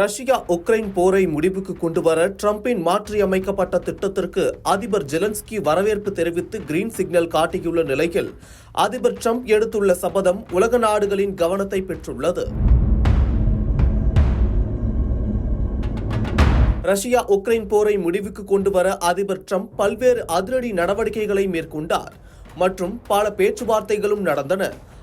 Russia Ukraine போரை முடிவுக்கு கொண்டு வர ட்ரம்பின் மாற்றியமைக்கப்பட்ட திட்டத்திற்கு அதிபர் ஜெலன்ஸ்கி வரவேற்பு தெரிவித்து கிரீன் சிக்னல் காட்டியுள்ள நிலையில் அதிபர் ட்ரம்ப் எடுத்துள்ள சபதம் உலக நாடுகளின் கவனத்தை பெற்றுள்ளது. ரஷ்யா உக்ரைன் போரை முடிவுக்கு கொண்டு வர அதிபர் ட்ரம்ப் பல்வேறு அதிரடி நடவடிக்கைகளை மேற்கொண்டார் மற்றும் பல பேச்சுவார்த்தைகளும் நடந்தன.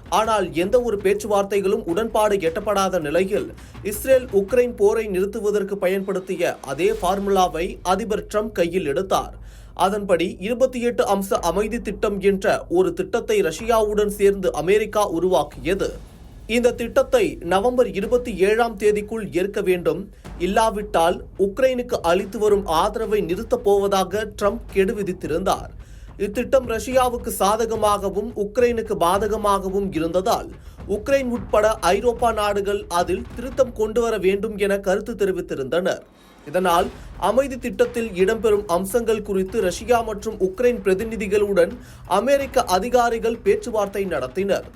ஆனால் எந்த ஒரு பேச்சுவார்த்தைகளும் உடன்பாடு எட்டப்படாத நிலையில் இஸ்ரேல் உக்ரைன் போரை நிறுத்துவதற்கு பயன்படுத்திய அதே ஃபார்முலாவை அதிபர் ட்ரம்ப் கையில் எடுத்தார். அதன்படி இருபத்தி எட்டு அம்ச அமைதி திட்டம் என்ற ஒரு திட்டத்தை ரஷ்யாவுடன் சேர்ந்து அமெரிக்கா உருவாக்கியது. இந்த திட்டத்தை நவம்பர் இருபத்தி ஏழாம் தேதிக்குள் ஏற்க வேண்டும். இல்லாவிட்டால் உக்ரைனுக்கு அளித்து வரும் ஆதரவை நிறுத்தப் போவதாக ட்ரம்ப் கெடு விதித்திருந்தார் இத்திட்டம் ரஷ்யாவுக்கு சாதகமாகவும் உக்ரைனுக்கு பாதகமாகவும் இருந்ததால் உக்ரைன் உட்பட ஐரோப்பா நாடுகள் அதில் திருத்தம் கொண்டு வர வேண்டும் என கருத்து தெரிவித்திருந்தனர். இதனால் அமைதி திட்டத்தில் இடம்பெறும் அம்சங்கள் குறித்து ரஷ்யா மற்றும் உக்ரைன் பிரதிநிதிகளுடன் அமெரிக்க அதிகாரிகள் பேச்சுவார்த்தை நடத்தினர்.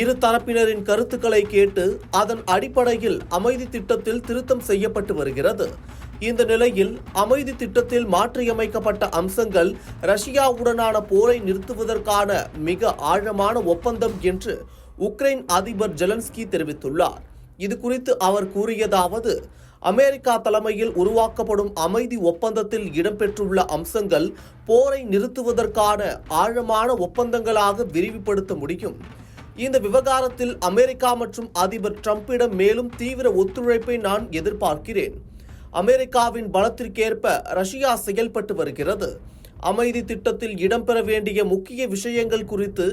இரு தரப்பினரின் கருத்துக்களை கேட்டு அதன் அடிப்படையில் அமைதி திட்டத்தில் திருத்தம் செய்யப்பட்டு வருகிறது. இந்த நிலையில் அமைதி திட்டத்தில் மாற்றியமைக்கப்பட்ட அம்சங்கள் ரஷ்யாவுடனான போரை நிறுத்துவதற்கான மிக ஆழமான ஒப்பந்தம் என்று உக்ரைன் அதிபர் ஜெலன்ஸ்கி தெரிவித்துள்ளார். இது குறித்து அவர் கூறியதாவது அமெரிக்கா தலைமையில் உருவாக்கப்படும் அமைதி ஒப்பந்தத்தில் இடம்பெற்றுள்ள அம்சங்கள் போரை நிறுத்துவதற்கான ஆழமான ஒப்பந்தங்களாக விரிவுபடுத்த முடியும். இந்த விவகாரத்தில் அமெரிக்கா மற்றும் அதிபர் ட்ரம்பிடம் மேலும் தீவிர ஒத்துழைப்பை நான் எதிர்பார்க்கிறேன். அமெரிக்காவின் பலத்திற்கேற்ப ரஷ்யா செயல்பட்டு வருகிறது. அமைதி திட்டத்தில் இடம்பெற வேண்டிய முக்கிய விஷயங்கள் குறித்து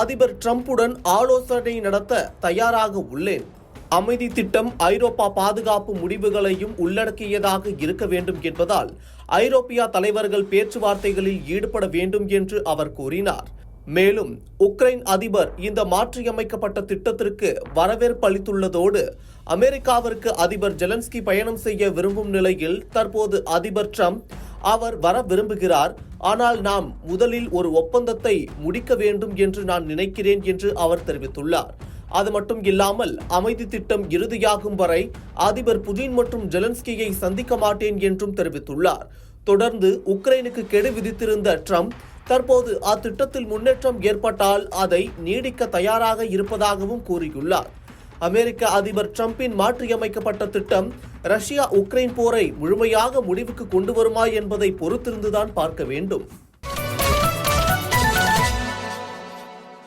அதிபர் ட்ரம்புடன் ஆலோசனை நடத்த தயாராக உள்ளேன். அமைதி திட்டம் ஐரோப்பா பாதுகாப்பு முடிவுகளையும் உள்ளடக்கியதாக இருக்க வேண்டும் என்பதால் ஐரோப்பிய தலைவர்கள் பேச்சுவார்த்தைகளில் ஈடுபட வேண்டும் என்று அவர் கூறினார். மேலும் உக்ரைன் அதிபர் இந்த மாற்றியமைக்கப்பட்ட திட்டத்திற்கு வரவேற்பு அளித்துள்ளதோடு அமெரிக்காவிற்கு அதிபர் ஜெலன்ஸ்கி பயணம் செய்ய விரும்பும் நிலையில் தற்போது அதிபர் ட்ரம்ப் அவர் வர விரும்புகிறார். ஆனால் நாம் முதலில் ஒரு ஒப்பந்தத்தை முடிக்க வேண்டும் என்று நான் நினைக்கிறேன் என்று அவர் தெரிவித்துள்ளார். அது மட்டும் இல்லாமல் அமைதி திட்டம் இறுதியாகும் வரை அதிபர் புதின் மற்றும் ஜெலன்ஸ்கியை சந்திக்க மாட்டேன் என்றும் தெரிவித்துள்ளார். தொடர்ந்து உக்ரைனுக்கு கெடு விதித்திருந்த ட்ரம்ப் தற்போது அத்திட்டத்தில் முன்னேற்றம் ஏற்பட்டால் அதை நீடிக்க தயாராக இருப்பதாகவும் கூறியுள்ளார். அமெரிக்க அதிபர் டிரம்பின் மாற்றியமைக்கப்பட்ட திட்டம் ரஷ்யா உக்ரைன் போரை முழுமையாக முடிவுக்கு கொண்டு வருமா என்பதை பொறுத்திருந்துதான் பார்க்க வேண்டும்.